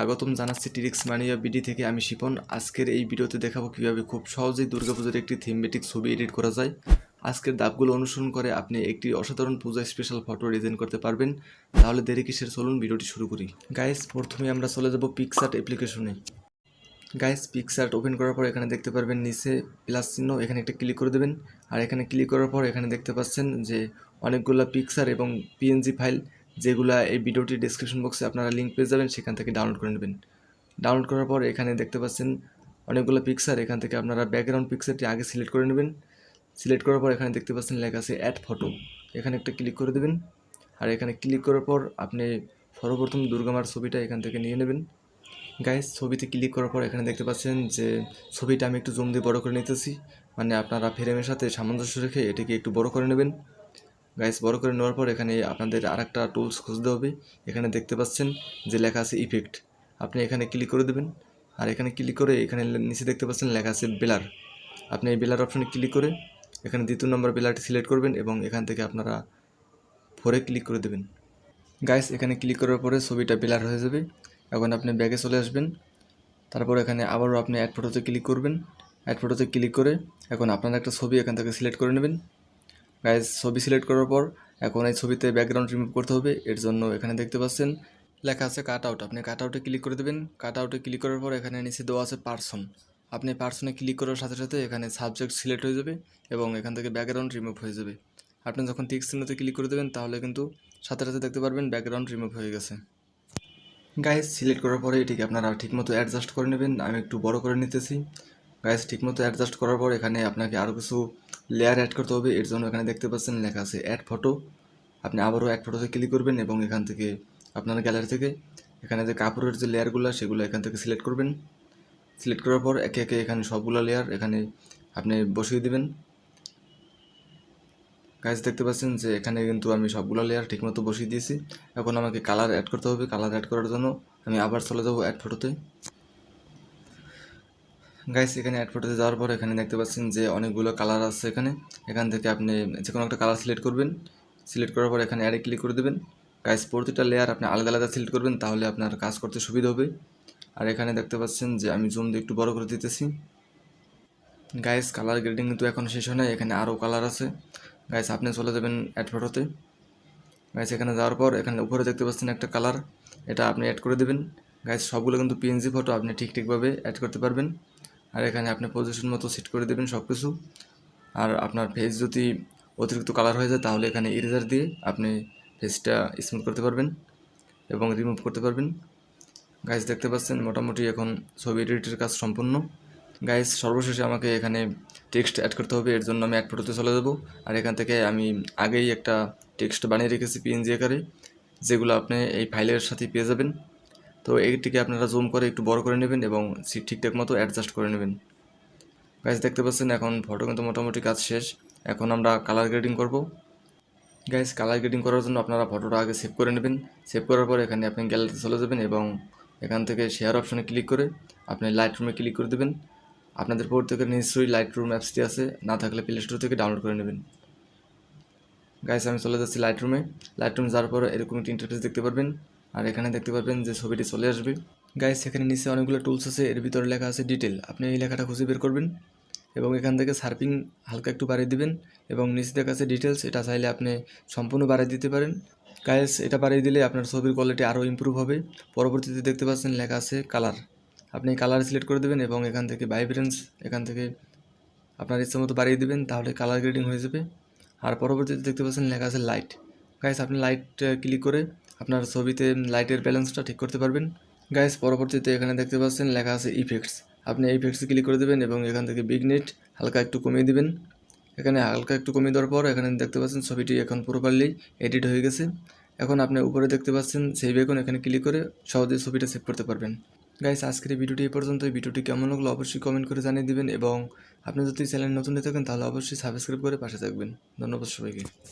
স্বাগতম জানাচ্ছি টিরিক্স মানিয়া বিডি থেকে আমি শিপন। আজকের এই ভিডিওতে দেখাবো কীভাবে খুব সহজেই দুর্গাপুজোর একটি থিমমেটিক ছবি এডিট করা যায়। আজকের ধাপগুলো অনুসরণ করে আপনি একটি অসাধারণ পূজা স্পেশাল ফটো ডিজাইন করতে পারবেন। তাহলে দেরি কিসের চলুন ভিডিওটি শুরু করি। গাইস প্রথমে আমরা চলে যাব পিকসার্ট অ্যাপ্লিকেশনে গাইস পিকসার্ট ওপেন করার পর এখানে দেখতে পারবেন নিচে প্লাস চিহ্ন, এখানে একটা ক্লিক করে দেবেন। আর এখানে ক্লিক করার পর এখানে দেখতে পাচ্ছেন যে অনেকগুলো পিকচার এবং পিএনজি ফাইল যেগুলা এই ভিডিওটির ডেসক্রিপশন বক্সে আপনারা লিঙ্ক পেয়ে যাবেন, সেখান থেকে ডাউনলোড করে নেবেন। ডাউনলোড করার পর এখানে দেখতে পাচ্ছেন অনেকগুলো পিকচার এখান থেকে আপনারা ব্যাকগ্রাউন্ড পিকচারটি আগে সিলেক্ট করে নেবেন। সিলেক্ট করার পর এখানে দেখতে পাচ্ছেন লেখা আছে অ্যাড ফটো এখানে একটা ক্লিক করে দেবেন। আর এখানে ক্লিক করার পর আপনি সর্বপ্রথম দুর্গামার ছবিটা এখান থেকে নিয়ে নেবেন। গাইস ছবিতে ক্লিক করার পর এখানে দেখতে পাচ্ছেন যে ছবিটা আমি একটু জুম দিয়ে বড় করে নিতেছি। মানে আপনারা ফ্রেমের সাথে সামঞ্জস্য রেখে এটিকে একটু বড় করে নেবেন। গাইস বড় করে নেওয়ার পর এখানে আপনাদের আর একটা টুলস খুঁজতে হবে। এখানে দেখতে পাচ্ছেন যে লেখা আছে ইফেক্ট আপনি এখানে ক্লিক করে দেবেন। আর এখানে ক্লিক করে এখানে নিচে দেখতে পাচ্ছেন লেখা আছে বেলার আপনি এই বেলার অপশনে ক্লিক করে এখানে দ্বিতীয় নম্বর বেলারটি সিলেক্ট করবেন এবং এখান থেকে আপনারা ফোরে ক্লিক করে দেবেন। গাইস এখানে ক্লিক করার পরে ছবিটা বেলার হয়ে যাবে। এখন আপনি ব্যাগে চলে আসবেন। তারপর এখানে আবারও আপনি অ্যাড ফটোতে ক্লিক করবেন। অ্যাড ফটোতে ক্লিক করে এখন আপনার একটা ছবি এখান থেকে সিলেক্ট করে নেবেন। গাইজ ছবি সিলেক্ট করার পর এখন এই ছবিতে ব্যাকগ্রাউন্ড রিমুভ করতে হবে। এর জন্য এখানে দেখতে পাচ্ছেন, লেখা আছে কাট আউট আপনি কাট আউটে ক্লিক করে দেবেন। কাট আউটে ক্লিক করার পর এখানে নিচে দেওয়া আছে পার্সন আপনি পার্সনে ক্লিক করার সাথে সাথে এখানে সাবজেক্ট সিলেক্ট হয়ে যাবে এবং এখান থেকে ব্যাকগ্রাউন্ড রিমুভ হয়ে যাবে। আপনি যখন টিক চিহ্নতে ক্লিক করে দেবেন, তাহলে কিন্তু সাথে সাথে দেখতে পারবেন ব্যাকগ্রাউন্ড রিমুভ হয়ে গেছে। গাইজ সিলেক্ট করার পরে এটিকে আপনারা ঠিকমতো অ্যাডজাস্ট করে নেবেন। আমি একটু বড় করে নিতেছি। গাইজ ঠিকমতো অ্যাডজাস্ট করার পর এখানে আপনাকে আরও কিছু লেয়ার অ্যাড করতে হবে, এর জন্য এখানে দেখতে পাচ্ছেন লেখা আছে অ্যাড ফটো আপনি আবারও অ্যাড ফটোতে ক্লিক করবেন এবং এখান থেকে আপনার গ্যালারি থেকে এখানে যে কাপড়ের যে লেয়ারগুলো সেগুলো এখান থেকে সিলেক্ট করবেন। সিলেক্ট করার পর একে একে এখানে সবগুলো লেয়ার এখানে আপনি বসিয়ে দিবেন। গাইজ দেখতে পাচ্ছেন যে এখানে কিন্তু আমি সবগুলো লেয়ার ঠিকমতো বসিয়ে দিয়েছি। এখন আমাকে কালার অ্যাড করতে হবে। কালার অ্যাড করার জন্য আমি আবার চলে যাব অ্যাড ফটোতে গাইস এখানে অ্যাড ফটোতে যাওয়ার পর এখানে দেখতে পাচ্ছেন যে অনেকগুলো কালার আছে এখানে। এখান থেকে আপনি যে কোনো একটা কালার সিলেক্ট করবেন। সিলেক্ট করার পর এখানে অ্যাডে ক্লিক করে দেবেন। গাইস প্রতিটা লেয়ার আপনি আলাদা আলাদা সিলেক্ট করবেন তাহলে আপনার কাজ করতে সুবিধা হবে। আর এখানে দেখতে পাচ্ছেন যে আমি জুম দিয়ে একটু বড় করে দিতেছি। গাইস কালার গ্রেডিং কিন্তু এখন শেষ হয় না এখানে আরও কালার আছে। গাইস আপনি চলে যাবেন অ্যাড ফটোতে গাইস এখানে যাওয়ার পর এখানে উপরে দেখতে পাচ্ছেন একটা কালার এটা আপনি অ্যাড করে দেবেন। গাইস সবগুলো কিন্তু পিএনজি ফটো আপনি ঠিক ঠিকভাবে অ্যাড করতে পারবেন। আর এখানে আপনি পজিশন মতো সেট করে দেবেন সব কিছু আর আপনার ফেস যদি অতিরিক্ত কালার হয়ে যায়, তাহলে এখানে ইরেজার দিয়ে আপনি ফেসটা স্মুথ করতে পারবেন এবং রিমুভ করতে পারবেন। গাইস দেখতে পাচ্ছেন, মোটামুটি এখন ছবি এডিটের কাজ সম্পূর্ণ। গাইস সর্বশেষে আমাকে এখানে টেক্সট অ্যাড করতে হবে, এর জন্য আমি অ্যাড ফটোতে চলে যাব। আর এখান থেকে আমি আগেই একটা টেক্সট বানিয়ে রেখেছি পিএনজি আকারে, যেগুলো আপনি এই ফাইলের সাথে পেয়ে যাবেন। তো এইটিকে আপনারা জুম করে একটু বড় করে নেবেন এবং সি- ঠিকঠাক মতো অ্যাডজাস্ট করে নেবেন। গাইজ দেখতে পাচ্ছেন এখন ফটো কিন্তু মোটামুটি কাজ শেষ। এখন আমরা কালার গ্রেডিং করব। গাইজ কালার গ্রেডিং করার জন্য আপনারা ফটোটা আগে সেভ করে নেবেন। সেভ করার পর এখানে আপনি গ্যালারিতে চলে যাবেন এবং এখান থেকে শেয়ার অপশনে ক্লিক করে আপনি লাইট রুমে ক্লিক করে দেবেন। আপনাদের পর থেকে নিশ্চয়ই লাইট রুম অ্যাপসটি আছে। না থাকলে প্লে স্টোর থেকে ডাউনলোড করে নেবেন। গাইস আমি চলে যাচ্ছি লাইট রুমে লাইট রুম যাওয়ার পর এরকম একটি ইন্টারফেস দেখতে পারবেন। আর এখানে দেখতে পারবেন যে ছবিটি চলে আসবে। গাইস এখানে নিচে অনেকগুলো টুলস আছে, এর ভিতরে লেখা আছে ডিটেল আপনি এই লেখাটা খুঁজে বের করবেন এবং এখান থেকে সার্পিং হালকা একটু বাড়িয়ে দিবেন এবং নিচে দেখা আছে ডিটেলস এটা চাইলে আপনি সম্পূর্ণ বাড়িয়ে দিতে পারেন। গাইস এটা বাড়িয়ে দিলে আপনার ছবির কোয়ালিটি আরও ইমপ্রুভ হবে। পরবর্তীতে দেখতে পাচ্ছেন লেখা আছে কালার আপনি কালার সিলেক্ট করে দেবেন এবং এখান থেকে ভাইব্রেন্স এখান থেকে আপনার ইচ্ছে মতো বাড়িয়ে দেবেন, তাহলে কালার গ্রেডিং হয়ে যাবে। আর পরবর্তীতে দেখতে পাচ্ছেন লেখা আছে লাইট গাইস আপনি লাইট ক্লিক করে আপনার ছবিতে লাইটের ব্যালেন্সটা ঠিক করতে পারবেন। গাইস পরবর্তীতে এখানে দেখতে পাচ্ছেন লেখা আছে ইফেক্টস আপনি ইফেক্টসে ক্লিক করে দেবেন এবং এখান থেকে বিগ নেট হালকা একটু কমিয়ে দিবেন। এখানে হালকা একটু কমিয়ে দেওয়ার পর এখানে দেখতে পাচ্ছেন ছবিটি এখন প্রপারলি এডিট হয়ে গেছে। এখন আপনি উপরে দেখতে পাচ্ছেন সেই বেগুন এখানে ক্লিক করে সহজে ছবিটা সেভ করতে পারবেন। গাইস আজকের ভিডিওটি এই পর্যন্ত এই ভিডিওটি কেমন লাগল অবশ্যই কমেন্ট করে জানিয়ে দিবেন এবং আপনি যদি চ্যানেল নতুন হয়ে থাকেন তাহলে অবশ্যই সাবস্ক্রাইব করে পাশে থাকবেন। ধন্যবাদ সবাইকে।